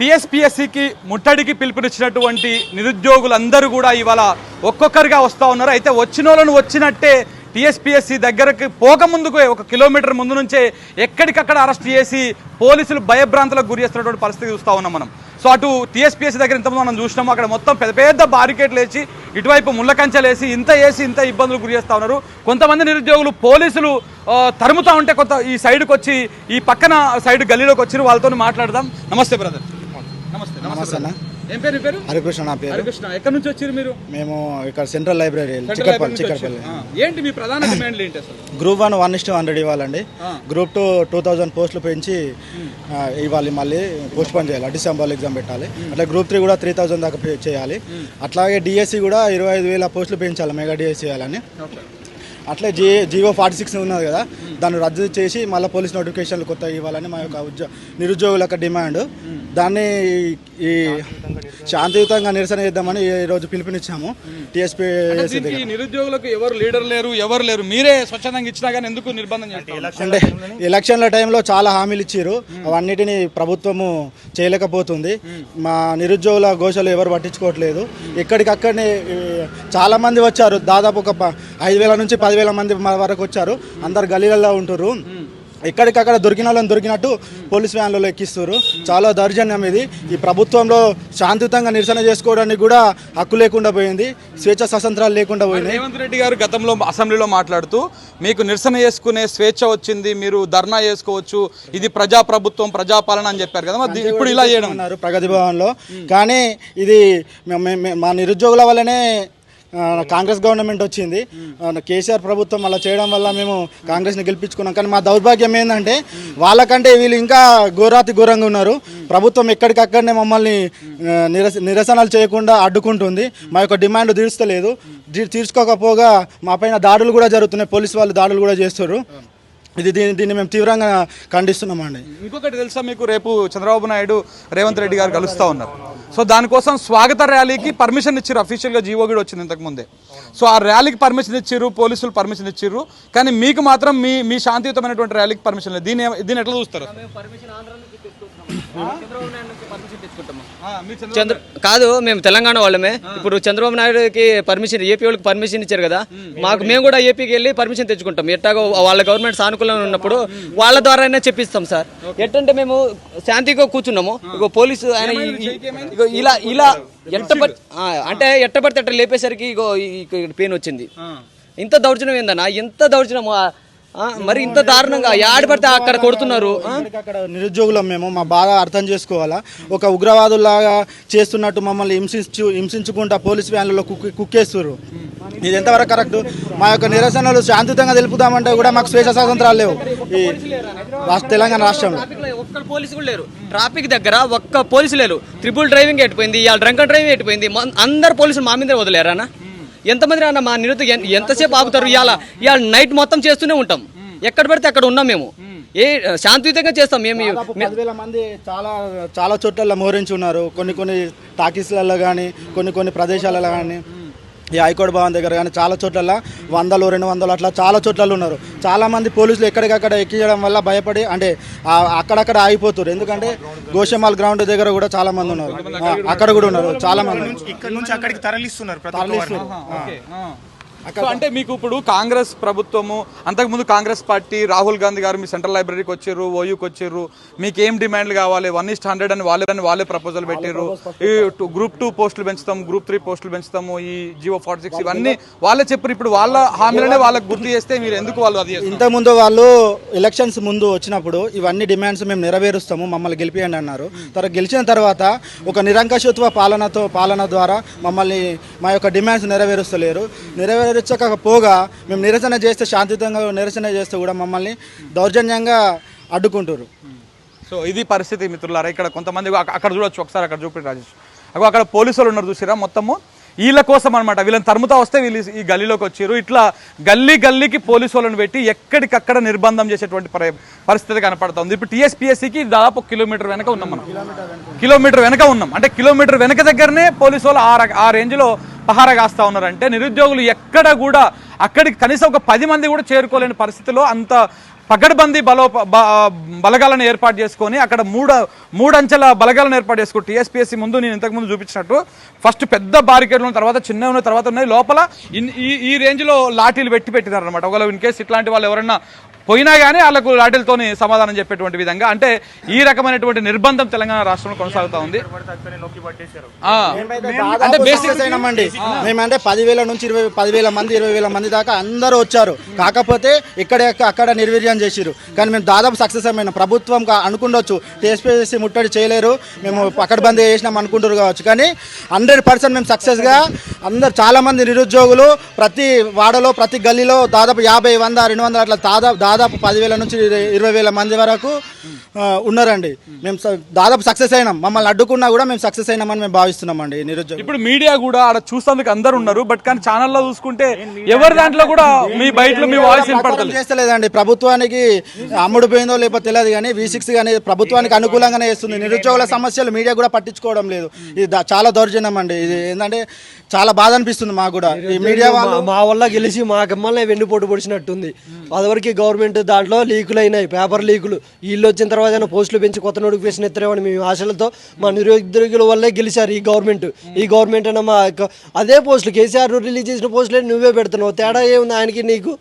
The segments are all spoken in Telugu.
టీఎస్పీఎస్సికి ముట్టడికి పిలుపునిచ్చినటువంటి నిరుద్యోగులందరూ కూడా ఇవాళ ఒక్కొక్కరిగా వస్తూ ఉన్నారు. అయితే వచ్చిన వాళ్ళను వచ్చినట్టే టీఎస్పీఎస్సి దగ్గరకు పోకముందుకు ఒక కిలోమీటర్ ముందు నుంచే ఎక్కడికక్కడ అరెస్ట్ చేసి పోలీసులు భయభ్రాంతులకు గురి చేస్తున్నటువంటి పరిస్థితి చూస్తూ ఉన్నాం మనం. సో అటు టీఎస్పీఎస్సీ దగ్గర ఇంతకుముందు మనం చూసినాము. అక్కడ మొత్తం పెద్ద పెద్ద బారికేట్లు వేసి ఇటువైపు ముళ్ళ కంచెలు వేసి ఇంత వేసి ఇంత ఇబ్బందులు గురి చేస్తూ ఉన్నారు. కొంతమంది నిరుద్యోగులు పోలీసులు తరుముతూ తరుముతా ఉంటే కొంత ఈ సైడ్కి వచ్చి ఈ పక్కన సైడ్ గల్లీలోకి వచ్చి వాళ్ళతో మాట్లాడదాం. నమస్తే బ్రదర్ నమస్తే నమస్తే అన్న. ఏం పేరు మీ పేరు? హరికృష్ణ నా పేరు. హరికృష్ణ. ఎక్కడి నుంచి వచ్చారు మీరు? మేము ఇక్కడ central library central Chikkadpally library నుంచి చిక్కడపల్లి వచ్చారు. ఆ, ఏంటి మీ ప్రధాన డిమాండ్లు ఏంటి అసలు? గ్రూప్ వన్ వన్ ఇస్ట్ హండ్రెడ్ ఇవ్వాలండి. గ్రూప్ టూ టూ థౌజండ్ పోస్టులు పెంచి ఇవ్వాలి మళ్ళీ పోస్ట్ పోన్ చేయాలి. డిసెంబర్లో ఎగ్జామ్ పెట్టాలి. అట్లా గ్రూప్ త్రీ కూడా త్రీ థౌజండ్ దాకా చేయాలి. అట్లాగే డిఎస్సి కూడా ఇరవై ఐదు వేల పోస్టులు పెంచాలి మెగా డిఎస్సి చేయాలని. అట్లే జీ జీవో ఫార్టీ సిక్స్ ఉన్నది కదా దాన్ని రద్దు చేసి మళ్ళీ పోలీస్ నోటిఫికేషన్లు కొత్తగా ఇవ్వాలని మా యొక్క ఉద్యో నిరుద్యోగుల యొక్క డిమాండ్. దాన్ని ఈ శాంతియుతంగా నిరసన చేద్దామని ఈ రోజు పిలుపునిచ్చాము. టీఎస్పీ నిరుద్యోగులకు ఎవరు లీడర్ లేరు ఎవరు లేరు మీరే స్వచ్ఛందంగా ఇచ్చినా కానీ ఎందుకు నిర్బంధం అంటే ఎలక్షన్ల టైంలో చాలా హామీలు ఇచ్చారు అవన్నిటిని ప్రభుత్వము చేయలేకపోతుంది. మా నిరుద్యోగుల ఘోషలు ఎవరు పట్టించుకోవట్లేదు. ఎక్కడికక్కడనే చాలా మంది వచ్చారు. దాదాపు ఒక ఐదు వేల నుంచి పదివేల మంది మా వరకు వచ్చారు. అందరు గలీలలో ఉంటున్నారు ఎక్కడికక్కడ దొరికిన వాళ్ళని దొరికినట్టు పోలీస్ వ్యాన్లలో ఎక్కిస్తారు చాలా దౌర్జన్యం ఇది. ఈ ప్రభుత్వంలో శాంతియుతంగా నిరసన చేసుకోవడానికి కూడా హక్కు లేకుండా పోయింది. స్వేచ్ఛ స్వతంత్రాలు లేకుండా పోయినాయి. రేవంత్ రెడ్డి గారు గతంలో అసెంబ్లీలో మాట్లాడుతూ మీకు నిరసన చేసుకునే స్వేచ్ఛ వచ్చింది మీరు ధర్నా చేసుకోవచ్చు ఇది ప్రజా ప్రభుత్వం ప్రజాపాలన అని చెప్పారు కదా. మరి ఇప్పుడు ఇలా చేయడం. ఉన్నారు ప్రగతి భవన్లో. కానీ ఇది మే- నిరుద్యోగుల వల్లనే కాంగ్రెస్ గవర్నమెంట్ వచ్చింది. కేసీఆర్ ప్రభుత్వం అలా చేయడం వల్ల మేము కాంగ్రెస్ని గెలిపించుకున్నాం. కానీ మా దౌర్భాగ్యం ఏంటంటే వాళ్ళకంటే వీళ్ళు ఇంకా ఘోరాతి ఘోరంగా ఉన్నారు. ప్రభుత్వం ఎక్కడికక్కడనే మమ్మల్ని నిరసనలు చేయకుండా అడ్డుకుంటుంది. మా యొక్క డిమాండ్ తీర్చలేదు తీర్చుకోకపోగా మా పైన దాడులు కూడా జరుగుతున్నాయి. పోలీసు వాళ్ళు దాడులు కూడా చేస్తారు ఇది దీన్ని దీన్ని మేము తీవ్రంగా ఖండిస్తున్నామండి. ఇంకొకటి తెలుసా మీకు? రేపు చంద్రబాబు నాయుడు రేవంత్ రెడ్డి గారు కలుస్తూ ఉన్నారు. సో దానికోసం స్వాగత ర్యాలీకి పర్మిషన్ ఇచ్చారు. అఫీషియల్గా జీవో కూడా వచ్చింది ఇంతకు ముందే. సో ఆ ర్యాలీకి పర్మిషన్ ఇచ్చారు పోలీసులు పర్మిషన్ ఇచ్చారు. కానీ మీకు మాత్రం మీ మీ శాంతియుతమైనటువంటి ర్యాలీకి పర్మిషన్ లేదు. దీన్ని ఏ- దీన్ని ఎట్లా చూస్తారు? చంద్ర- చంద్ర కాదు మేము తెలంగాణ వాళ్ళమే. ఇప్పుడు చంద్రబాబు నాయుడుకి పర్మిషన్ ఏపీ వాళ్ళకి పర్మిషన్ ఇచ్చారు కదా. మాకు మేము కూడా ఏపీకి వెళ్ళి పర్మిషన్ తెచ్చుకుంటాం. ఎట్టాగో వాళ్ళ గవర్నమెంట్ సానుకూలంగా ఉన్నప్పుడు వాళ్ళ ద్వారానే చెప్పిస్తాం సార్. ఎట్టంటే మేము శాంతిగా కూర్చున్నాము. ఇగో పోలీసు ఆయన ఇలా ఇలా ఎట్ట పడి- ఆ, అంటే ఎట్ట పడితే అట్ట లేపేసరికి ఇగో పెయిన్ వచ్చింది. ఇంత దౌర్జన్యం ఏందన్నా? ఎంత దౌర్జన్యం మరి ఇంత దారుణంగా యాడి పడితే అక్కడ కొడుతున్నారు? అక్కడ నిరుద్యోగులం మేము మా బాధ అర్థం చేసుకోవాలా? ఒక ఉగ్రవాదుల్లాగా చేస్తున్నట్టు మమ్మల్ని హింసించు హింసించుకుంటా పోలీస్ వ్యాన్లలో కుక్ కుక్కేస్తారు ఇది ఎంతవరకు కరెక్ట్? మా యొక్క నిరసనలు శాంతియుతంగా తెలుపుదామంటే కూడా మాకు స్వేచ్ఛ స్వాతంత్రాలు లేవు. ఈ తెలంగాణ రాష్ట్రంలో. పోలీసు కూడా లేరు. ట్రాఫిక్ దగ్గర ఒక్క పోలీసు లేరు. ట్రిపుల్ డ్రైవింగ్ ఎట్టిపోయింది ఇవాళ డ్రంక్ డ్రైవింగ్ ఎట్టిపోయింది అందరు పోలీసులు మా మీద వదిలేరా ఎంతమంది అన్న మా ఎన్- ఎంతసేపు ఆపుతారు ఇవాళ ఇవాళ నైట్ మొత్తం చేస్తూనే ఉంటాం. ఎక్కడ పడితే అక్కడ ఉన్నాం మేము. ఏ శాంతియుతంగా చేస్తాం మేము పదివేల మంది చాలా చాలా చోట్ల మోరించి ఉన్నారు. కొన్ని కొన్ని టాకీస్లలో కానీ కొన్ని కొన్ని ప్రదేశాలలో కానీ ఈ హైకోర్టు భవన్ దగ్గర కానీ చాలా చోట్ల వందలు రెండు వందలు అట్లా చాలా చోట్ల ఉన్నారు. చాలా మంది పోలీసులు ఎక్కడికక్కడ ఎక్కించడం వల్ల భయపడి అంటే అక్కడక్కడ ఆగిపోతారు ఎందుకంటే గోషమాల్ గ్రౌండ్ దగ్గర కూడా చాలా మంది ఉన్నారు. అక్కడ కూడా ఉన్నారు. చాలా మంది. ఇక్కడ నుంచి అక్కడికి తరలిస్తున్నారు అంటే మీకు ఇప్పుడు కాంగ్రెస్ ప్రభుత్వము అంతకుముందు కాంగ్రెస్ పార్టీ రాహుల్ గాంధీ గారు మీ సెంట్రల్ లైబ్రరీకి వచ్చారు ఓయూకి వచ్చారు మీకు ఏం డిమాండ్లు కావాలి వన్ ఇస్ట్ హండ్రెడ్ అని వాళ్ళే అని వాళ్ళే ప్రపోజల్ పెట్టారు ఈ టూ- గ్రూప్ టూ పోస్టులు పెంచుతాం గ్రూప్ త్రీ పోస్టులు పెంచుతాము ఈ జియో ఫార్టీ సిక్స్ ఇవన్నీ వాళ్ళే చెప్పారు. ఇప్పుడు వాళ్ళ హామీలనే వాళ్ళకి గుర్తు చేస్తే మీరు ఎందుకు వాళ్ళు అది? ఇంతకుముందు వాళ్ళు ఎలక్షన్స్ ముందు వచ్చినప్పుడు ఇవన్నీ డిమాండ్స్ మేము నెరవేరుస్తాము మమ్మల్ని గెలిపియండి అన్నారు. తర్వాత గెలిచిన తర్వాత ఒక నిరంకషత్వ పాలనతో పాలన ద్వారా మమ్మల్ని మా యొక్క డిమాండ్స్ నెరవేరుస్తలేరు. నెరవేర్చకపోగా మేము నిరసన చేస్తే శాంతియుతంగా నిరసన చేస్తే కూడా మమ్మల్ని దౌర్జన్యంగా అడ్డుకుంటారు సో ఇది పరిస్థితి మిత్రులారా. ఇక్కడ కొంతమంది అక్క- అక్కడ చూడొచ్చు. ఒకసారి అక్కడ చూపి రాజేష్. అగో అక్కడ పోలీసులు ఉన్నారు చూసిరా మొత్తము. వీళ్ళ కోసం అనమాట వీళ్ళని తరుముతా వస్తే వీళ్ళు ఈ గల్లీలోకి వచ్చారు ఇట్లా గల్లీ గల్లీకి పోలీసు వాళ్ళని పెట్టి ఎక్కడికక్కడ నిర్బంధం చేసేటువంటి పరి- పరిస్థితి కనపడుతుంది. ఇప్పుడు టీఎస్పీఎస్సీకి దాదాపు కిలోమీటర్ వెనక ఉన్నాం మనం. కిలోమీటర్ వెనక. ఉన్నాం. అంటే కిలోమీటర్ వెనక దగ్గరనే పోలీసు వాళ్ళు ఆ రేంజ్లో పహారా కాస్తా ఉన్నారంటే నిరుద్యోగులు ఎక్కడ కూడా అక్కడికి కనీసం ఒక పది మంది కూడా చేరుకోలేని పరిస్థితిలో అంత పగడ్బందీ బలో బ- బలగాలను ఏర్పాటు చేసుకొని అక్కడ మూడు మూడంచెల బలగాలను ఏర్పాటు చేసుకుని టీఎస్పీఎస్సీ ముందు నేను ఇంతకుముందు చూపించినట్టు ఫస్ట్ పెద్ద బారికేడ్లు తర్వాత చిన్న ఉన్న తర్వాత ఉన్నాయి. లోపల ఈ ఈ రేంజ్లో లాఠీలు పెట్టి పెట్టినారనమాట ఒకవేళ ఇన్ కేసు ఇట్లాంటి వాళ్ళు ఎవరన్నా పోయినా కానీ వాళ్ళకు లాఠీలతోని సమాధానం చెప్పేటువంటి విధంగా అంటే ఈ రకమైనటువంటి నిర్బంధం తెలంగాణ రాష్ట్రంలో కొనసాగుతా ఉంది. అంటే బేసిక్ మేమంటే పదివేల నుంచి ఇరవై పదివేల మంది ఇరవై వేల మంది దాకా అందరూ వచ్చారు. కాకపోతే ఇక్కడ అక్కడ నిర్వీర్యం చేసిరు కానీ మేము దాదాపు సక్సెస్ అయిన. ప్రభుత్వం అనుకుండొచ్చు. టీఎస్పీఎస్సీ ముట్టడి చేయలేరు. మేము పకడ్బందీ చేసినాం అనుకుంటారు కావచ్చు. కానీ హండ్రెడ్ పర్సెంట్ మేము సక్సెస్గా అందరు చాలా మంది నిరుద్యోగులు ప్రతి వాడలో ప్రతి గల్లీలో దాదాపు యాభై వంద రెండు వందల అట్లా దాదాపు దాదాపు పదివేల నుంచి ఇరవై- వేల మంది వరకు ఉన్నారండి. మేము దాదాపు సక్సెస్ అయినాం. మమ్మల్ని అడ్డుకున్నా కూడా మేము సక్సెస్ అయినామని మేము భావిస్తున్నామండి నిరుద్యోగం ఇప్పుడు మీడియా కూడా ఆడ చూసేందుకు అందరు ఉన్నారు. బట్ కానీ ఛానల్లో చూసుకుంటే ఎవరి దాంట్లో కూడా మీ బయటలో మీ వాయిస్ చేస్తలేదండి. ప్రభుత్వానికి అమ్ముడు పోయిందో లేకపోతే తెలియదు కానీ వి సిక్స్ కానీ ప్రభుత్వానికి అనుకూలంగానే చేస్తుంది. నిరుద్యోగుల సమస్యలు మీడియా కూడా పట్టించుకోవడం లేదు. ఇది చాలా దౌర్జన్యం అండి. ఇది ఏంటంటే చాలా బాధ అనిపిస్తుంది మాకు కూడా. ఈ మీడియా వాళ్ళు మా- మా వల్ల గెలిచి మా కమ్మల్ని వెన్నుపోటు పొడిచినట్టుంది. అదివరకు గవర్నమెంట్ దాంట్లో లీకులు అయినాయి. పేపర్ లీకులు. వీళ్ళు వచ్చిన తర్వాత ఏమైనా పోస్టులు పెంచి కొత్త నోటిఫికేషన్ ఎత్తారేమని మేము ఆశలతో మా నిరుద్యోగుల వల్లే గెలిచారు ఈ గవర్నమెంట్. ఈ గవర్నమెంట్ అన్న మా అదే పోస్టులు. కేసీఆర్ రిలీజ్ చేసిన పోస్టులే నువ్వే పెడుతున్నావు. తేడా ఏముంది ఆయనకి నీకు?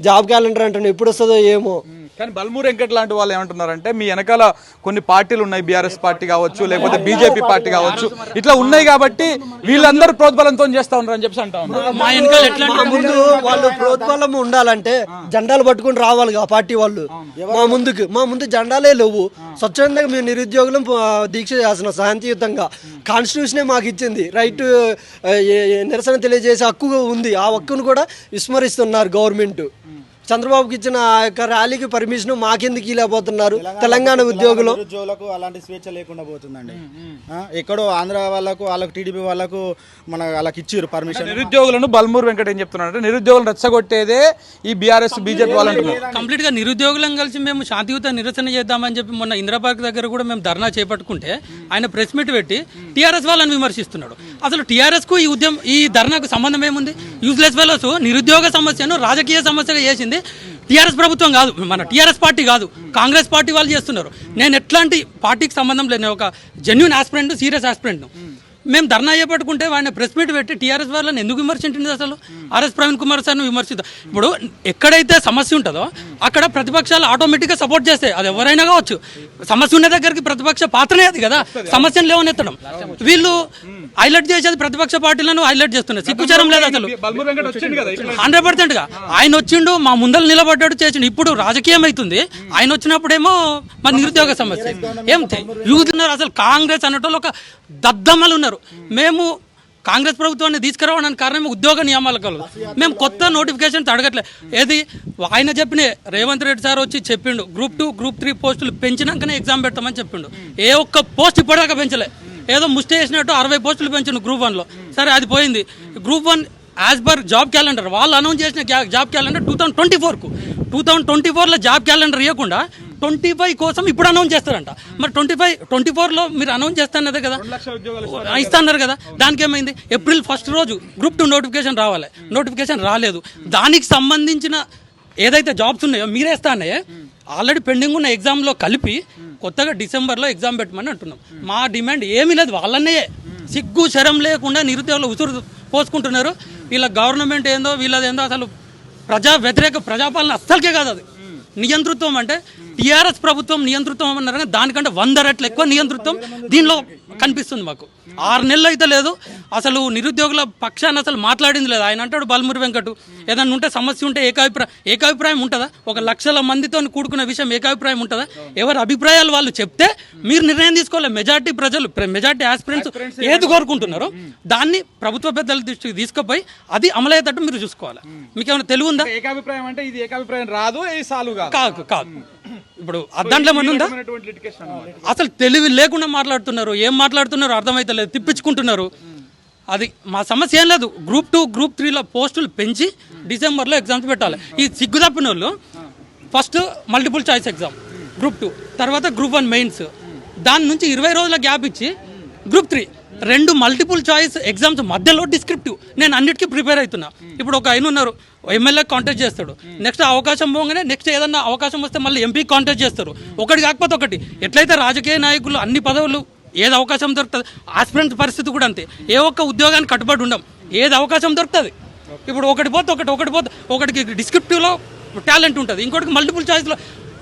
జాబ్ క్యాలెండర్ అంటున్నావు. ఎప్పుడు వస్తుందో ఏమో? కానీ బల్మూర్ వెంకట్ లాంటి వాళ్ళు ఏమంటున్నారంటే మీ వెనకాల కొన్ని పార్టీలు ఉన్నాయి బీఆర్ఎస్ పార్టీ కావచ్చు లేకపోతే బీజేపీ పార్టీ కావచ్చు ఇట్లా ఉన్నాయి కాబట్టి వీళ్ళందరూ ప్రోద్బలంతో చేస్తా ఉన్నారు అని చెప్పి అంటా ఉన్నారు. ముందు వాళ్ళు ప్రోత్బలం ఉండాలంటే జెండాలు పట్టుకుని రావాలి ఆ పార్టీ వాళ్ళు. మా ముందుకు మా ముందు జెండాలే లేవు. స్వచ్ఛందంగా మేము నిరుద్యోగులం దీక్ష చేస్తున్నాం శాంతియుతంగా కాన్స్టిట్యూషనే మాకు ఇచ్చింది. రైట్ నిరసన తెలియజేసే హక్కు ఉంది. ఆ హక్కును కూడా విస్మరిస్తున్నారు గవర్నమెంట్. చంద్రబాబుకి ఇచ్చిన ఆ యొక్క ర్యాలీకి పర్మిషన్ మాకెందుకు ఇవ్వలేకపోతున్నారు? తెలంగాణ ఉద్యోగులు. నిరుద్యోగులకు అలాంటి స్వేచ్ఛ లేకుండా పోతుందండి. ఆ, ఎక్కడో ఆంధ్ర వాళ్ళకు వాళ్ళకు టీడీపీ వాళ్ళకు మన వాళ్ళకి ఇచ్చిర్రు పర్మిషన్ నిరుద్యోగులను బల్మూర్ వెంకట్ ఏం చెప్తున్నారంటే నిరుద్యోగులను రెచ్చగొట్టేదే ఈ బీఆర్ఎస్ బీజేపీ వాళ్ళు కంప్లీట్గా నిరుద్యోగులం కలిసి మేము శాంతియుత నిరసన చేద్దామని చెప్పి మొన్న ఇందిరా పార్క్ దగ్గర కూడా మేము ధర్నా చేపట్టుకుంటే ఆయన ప్రెస్ మీట్ పెట్టి టీఆర్ఎస్ వాళ్ళని విమర్శిస్తున్నాడు. అసలు టీఆర్ఎస్కు ఈ ఉద్యమం ఈ ధర్నాకు సంబంధం ఏముంది? యూజ్లెస్ ఫెలోస్ నిరుద్యోగ సమస్యను రాజకీయ సమస్యగా చేసింది టీఆర్ఎస్ ప్రభుత్వం కాదు మన టీఆర్ఎస్ పార్టీ కాదు కాంగ్రెస్ పార్టీ వాళ్ళు చేస్తున్నారు. నేను ఎట్లాంటి పార్టీకి సంబంధం లేదు. నేను ఒక జెన్యున్ ఆస్పిరెంట్ సీరియస్ ఆస్పిరెంట్ను మేము ధర్నా చేపట్టుకుంటే వాడిని ప్రెస్ మీట్ పెట్టి టీఆర్ఎస్ వాళ్ళని ఎందుకు విమర్శించింది అసలు? ఆర్ఎస్ ప్రవీణ్ కుమార్ సార్ను విమర్శిద్దాం? ఇప్పుడు ఎక్కడైతే సమస్య ఉంటుందో అక్కడ ప్రతిపక్షాలు ఆటోమేటిక్గా సపోర్ట్ చేస్తాయి. అది ఎవరైనా కావచ్చు. సమస్య ఉన్న దగ్గరికి ప్రతిపక్ష పాత్రనే అది కదా. సమస్యను లేవనెత్తడం. వీళ్ళు హైలైట్ చేసేది ప్రతిపక్ష పార్టీలను హైలైట్ చేస్తున్నారు. సిగ్గుచరం లేదు అసలు. హండ్రెడ్ పర్సెంట్గా ఆయన వచ్చిండు మా ముందర నిలబడ్డాడు చేసిండు. ఇప్పుడు రాజకీయం అవుతుంది ఆయన వచ్చినప్పుడేమో మన నిరుద్యోగ సమస్య. ఏం యూత్ ఉన్నారు అసలు. కాంగ్రెస్ అన్నట్టు ఒక దద్దమ్మలు ఉన్నారు. మేము కాంగ్రెస్ ప్రభుత్వాన్ని తీసుకురావడానికి కారణం ఉద్యోగ నియామాల కలదు మేము కొత్త నోటిఫికేషన్స్ అడగట్లేదు ఏది? ఆయన చెప్పిన రేవంత్ రెడ్డి సార్ వచ్చి చెప్పిండు గ్రూప్ టూ గ్రూప్ త్రీ పోస్టులు పెంచినాకనే ఎగ్జామ్ పెడతామని చెప్పిండు. ఏ ఒక్క పోస్ట్ ఇప్పటిదాకా పెంచలే. ఏదో ముస్టే చేసినట్టు అరవై పోస్టులు పెంచిండు గ్రూప్ వన్లో సరే అది పోయింది. Group one as per job calendar వాళ్ళు అనౌన్స్ చేసిన job calendar two thousand twenty ఫోర్కు టూ థౌసండ్ ట్వంటీ ఫోర్లో జాబ్ క్యాలెండర్ ఇవ్వకుండా ట్వంటీ ఫైవ్ కోసం ఇప్పుడు అనౌన్స్ చేస్తారంట. మరి ట్వంటీ ఫైవ్ ట్వంటీ ఫోర్లో మీరు అనౌన్స్ చేస్తానదే కదా? ఇస్తాన్నారు కదా. దానికి ఏమైంది ఏప్రిల్ ఫస్ట్ రోజు గ్రూప్ టూ నోటిఫికేషన్ రావాలి. నోటిఫికేషన్ రాలేదు. దానికి సంబంధించిన ఏదైతే జాబ్స్ ఉన్నాయో మీరేస్తానే ఆల్రెడీ పెండింగ్ ఉన్న ఎగ్జామ్లో కలిపి కొత్తగా డిసెంబర్లో ఎగ్జామ్ పెట్టమని అంటున్నాం. మా డిమాండ్ ఏమీ లేదు. వాళ్ళనే సిగ్గు శరం లేకుండా నిరుద్యోగులు ఉసురు పోసుకుంటున్నారు. వీళ్ళ గవర్నమెంట్ ఏందో వీళ్ళది ఏందో అసలు ప్రజా వ్యతిరేక ప్రజాపాలన అస్సలకే కాదు అది. నియంతృత్వం అంటే టీఆర్ఎస్ ప్రభుత్వం నియంతృత్వం అన్నారు కానీ దానికంటే వంద రెట్లు ఎక్కువ నియంతృత్వం దీనిలో కనిపిస్తుంది మాకు. ఆరు నెలలు అయితే లేదు. అసలు నిరుద్యోగుల పక్షాన్ని అసలు మాట్లాడింది లేదు. ఆయన అంటాడు బల్మురి వెంకటు ఏదన్నా ఉంటే సమస్య ఉంటే ఏకాభిప్రాయం ఏకాభిప్రాయం ఉంటుందా? ఒక లక్షల మందితో కూడుకున్న విషయం ఏకాభిప్రాయం ఉంటుందా? ఎవరి అభిప్రాయాలు వాళ్ళు చెప్తే మీరు నిర్ణయం తీసుకోవాలి. మెజార్టీ ప్రజలు మెజార్టీ ఆస్పిరెంట్స్ ఏది కోరుకుంటున్నారో దాన్ని ప్రభుత్వ పెద్దల దృష్టికి తీసుకుపోయి అది అమలయ్యేటట్టు మీరు చూసుకోవాలి. మీకు ఏమైనా తెలివి ఉందా? ఏకాభిప్రాయం అంటే ఇది ఏకాభిప్రాయం రాదు కాదు. కాదు ఇప్పుడు దాంట్లో ఏమన్నా ఉందా. అసలు తెలివి లేకుండా మాట్లాడుతున్నారు ఏం మాట్లాడుతున్నారు అర్థమైతలేదు తిప్పించుకుంటున్నారు. అది మా సమస్య ఏం లేదు. గ్రూప్ టూ గ్రూప్ త్రీలో పోస్టులు పెంచి డిసెంబర్లో ఎగ్జామ్స్ పెట్టాలి. ఈ సిగ్గు తప్పిన వాళ్ళు first multiple choice exam group two తర్వాత గ్రూప్ వన్ మెయిన్స్ దాని నుంచి ఇరవై రోజుల గ్యాప్ ఇచ్చి గ్రూప్ త్రీ. రెండు మల్టిపుల్ చాయిస్ ఎగ్జామ్స్ మధ్యలో డిస్క్రిప్టివ్. నేను అన్నిటికీ ప్రిపేర్ అవుతున్నా. ఇప్పుడు ఒక ఆయన ఉన్నారు ఎమ్మెల్యే కాంటాక్ట్ చేస్తాడు. నెక్స్ట్ అవకాశం పోగానే నెక్స్ట్ ఏదన్నా అవకాశం వస్తే మళ్ళీ ఎంపీ కాంటాక్ట్ చేస్తారు. ఒకటి కాకపోతే ఒకటి. ఎట్లయితే రాజకీయ నాయకులు అన్ని పదవులు ఏది అవకాశం దొరుకుతుంది ఆస్పిరెంట్ పరిస్థితి కూడా అంతే. ఏ ఒక్క ఉద్యోగానికి కట్టుబడి ఉండం. ఏది అవకాశం దొరుకుతుంది. ఇప్పుడు ఒకటి పోతే ఒకటి ఒకటి పోతే ఒకటికి డిస్క్రిప్టివ్లో టాలెంట్ ఉంటుంది. ఇంకోటికి మల్టిపుల్ చాయిస్లో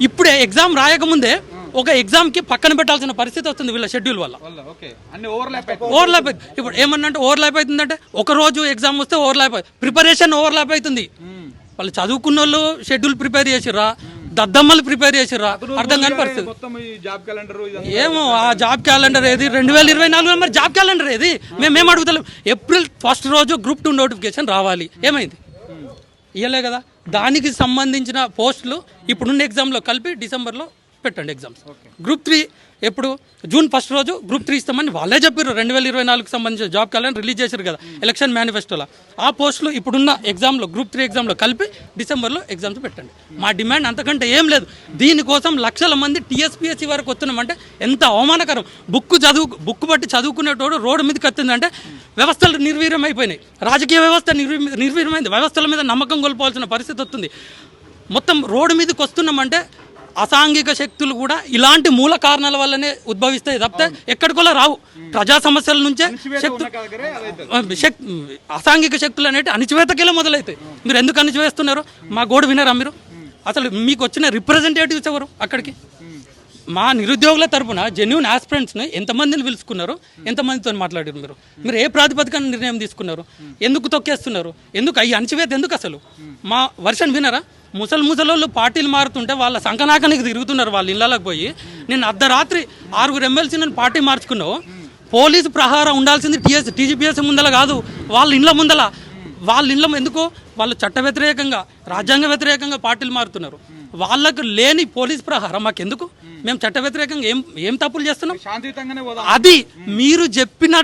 ఇప్పుడే ఎగ్జామ్ రాయకముందే ఒక ఎగ్జామ్కి పక్కన పెట్టాల్సిన పరిస్థితి వస్తుంది వీళ్ళ షెడ్యూల్ వల్ల. ఓవర్లాప్ ఇప్పుడు ఏమన్నంటే ఓవర్లాప్ అవుతుందంటే ఒక రోజు ఎగ్జామ్ వస్తే ఓవర్లాప్ ప్రిపరేషన్ ఓవర్లాప్ అవుతుంది. వాళ్ళు చదువుకున్న వాళ్ళు షెడ్యూల్ ప్రిపేర్ చేసిర్రా? దద్దమ్మలు ప్రిపేర్ చేసిర్రా? అర్థం కాని పరిస్థితి. ఏమో ఆ జాబ్ క్యాలెండర్ ఏది? రెండు వేల ఇరవై నాలుగులో మరి జాబ్ క్యాలెండర్ ఏది? మేము ఏం అడుగుతలేం. ఏప్రిల్ ఫస్ట్ రోజు గ్రూప్ టూ నోటిఫికేషన్ రావాలి. ఏమైంది? ఇవ్వలే కదా. దానికి సంబంధించిన పోస్టులు ఇప్పుడున్న ఎగ్జామ్లో కలిపి డిసెంబర్లో పెట్టండి ఎగ్జామ్స్ గ్రూప్ త్రీ ఎప్పుడు? జూన్ ఫస్ట్ రోజు గ్రూప్ త్రీ ఇస్తామని వాళ్ళే చెప్పారు రెండు వేల ఇరవై నాలుగుకి సంబంధించిన జాబ్ క్యాలెండర్ రిలీజ్ చేశారు కదా ఎలక్షన్ మేనిఫెస్టోలో ఆ పోస్టులు ఇప్పుడున్న ఎగ్జామ్లో గ్రూప్ త్రీ ఎగ్జామ్లో కలిపి డిసెంబర్లో ఎగ్జామ్స్ పెట్టండి. మా డిమాండ్ అంతకంటే ఏం లేదు. దీనికోసం లక్షల మంది టీఎస్పీఎస్సీ వరకు వస్తున్నామంటే ఎంత అవమానకరం. బుక్ చదువు బుక్ బట్టి చదువుకునేటోడు రోడ్డు మీదకి వచ్చిందంటే వ్యవస్థలు నిర్వీర్యం అయిపోయినాయి. రాజకీయ వ్యవస్థ నిర్వీ నిర్వీర్యమైంది. వ్యవస్థల మీద నమ్మకం కోల్పోవాల్సిన పరిస్థితి వస్తుంది. మొత్తం రోడ్డు మీదకి వస్తున్నామంటే అసాంఘిక శక్తులు కూడా ఇలాంటి మూల కారణాల వల్లనే ఉద్భవిస్తాయి తప్పితే ఎక్కడికోలా రావు. ప్రజా సమస్యల నుంచే శక్తు శక్- అసాంఘిక శక్తులు అనేవి అణిచివేతకెళ్ళే మొదలవుతాయి మీరు ఎందుకు అణిచివేస్తున్నారు? మా గోడు వినరా మీరు? అసలు మీకు వచ్చిన రిప్రజెంటేటివ్స్ ఎవరు అక్కడికి? మా నిరుద్యోగుల తరపున జెన్యున్ ఆస్పిరెంట్స్ని ఎంతమందిని పిలుచుకున్నారు? ఎంతమందితో మాట్లాడారు మీరు? మీరు ఏ ప్రాతిపదికన నిర్ణయం తీసుకున్నారు? ఎందుకు తొక్కేస్తున్నారు? ఎందుకు అయ్యి అణచివేత ఎందుకు అసలు? మా వర్షన్ వినరా? ముసలి ముసలోళ్ళు పార్టీలు మారుతుంటే వాళ్ళ సంకనాకనికి తిరుగుతున్నారు వాళ్ళ ఇళ్ళకి పోయి. నేను అర్ధరాత్రి ఆరుగురు ఎమ్మెల్సీ నేను పార్టీ మార్చుకున్నావు. పోలీసు ప్రహారం ఉండాల్సింది టీఎస్ టీజీపీఎస్ ముందల కాదు వాళ్ళ ఇండ్ల ముందల. వాళ్ళ ఇండ్ల ఎందుకు? వాళ్ళు చట్ట వ్యతిరేకంగా రాజ్యాంగ వ్యతిరేకంగా పార్టీలు మారుతున్నారు. వాళ్ళకు లేని పోలీస్ ప్రహారం మాకెందుకు? మేము చట్ట వ్యతిరేకంగా ఏం ఏం తప్పులు చేస్తున్నాం? అది మీరు చెప్పిన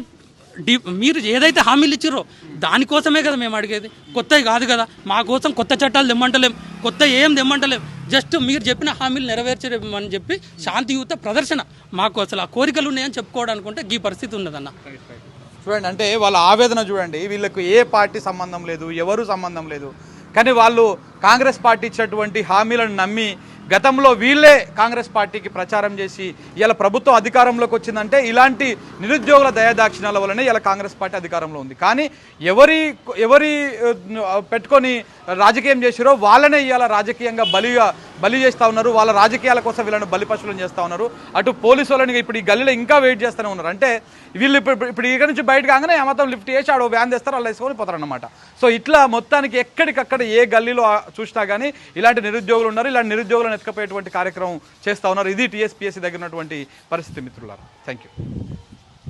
మీరు ఏదైతే హామీలు ఇచ్చారో దానికోసమే కదా మేము అడిగేది. కొత్తవి కాదు కదా. మా కోసం కొత్త చట్టాలు తెమ్మంటలేం. కొత్త ఏం తెమ్మంటలేం. జస్ట్ మీరు చెప్పిన హామీలు నెరవేర్చమని చెప్పి శాంతియుత ప్రదర్శన మాకు అసలు ఆ కోరికలు ఉన్నాయని చెప్పుకోవడానుకుంటే ఈ పరిస్థితి ఉన్నదన్న. చూడండి అంటే వాళ్ళ ఆవేదన చూడండి. వీళ్ళకు ఏ పార్టీ సంబంధం లేదు ఎవరు సంబంధం లేదు. కానీ వాళ్ళు కాంగ్రెస్ పార్టీ ఇచ్చినటువంటి హామీలను నమ్మి గతంలో వీళ్ళే కాంగ్రెస్ పార్టీకి ప్రచారం చేసి ఇలా ప్రభుత్వం అధికారంలోకి వచ్చిందంటే ఇలాంటి నిరుద్యోగుల దయాదాక్షిణాల వల్లనే ఇలా కాంగ్రెస్ పార్టీ అధికారంలో ఉంది. కానీ ఎవరి ఎవరి పెట్టుకొని రాజకీయం చేసిరో వాళ్ళనే ఇవాళ రాజకీయంగా బలిగా బలి చేస్తూ ఉన్నారు వాళ్ళ రాజకీయాల కోసం వీళ్ళని బలిపశువులను చేస్తూ ఉన్నారు. అటు పోలీసు వాళ్ళని ఇప్పుడు ఈ గల్లీలో ఇంకా వెయిట్ చేస్తూనే ఉన్నారు. అంటే వీళ్ళు ఇప్పుడు ఇప్పుడు ఇక్కడ నుంచి బయట కాగానే ఆ మొత్తం లిఫ్ట్ చేసి ఆడ వ్యాన్ తెస్తారు వాళ్ళు వేసుకొని పోతారనమాట సో ఇట్లా మొత్తానికి ఎక్కడికక్కడ ఏ గల్లీలో చూసినా కానీ ఇలాంటి నిరుద్యోగులు ఉన్నారు ఇలాంటి నిరుద్యోగులను ఎత్తుకపోయేటువంటి కార్యక్రమం చేస్తూ ఉన్నారు. ఇది టీఎస్పీఎస్సీ దగ్గర ఉన్నటువంటి పరిస్థితి మిత్రులారా. Thank you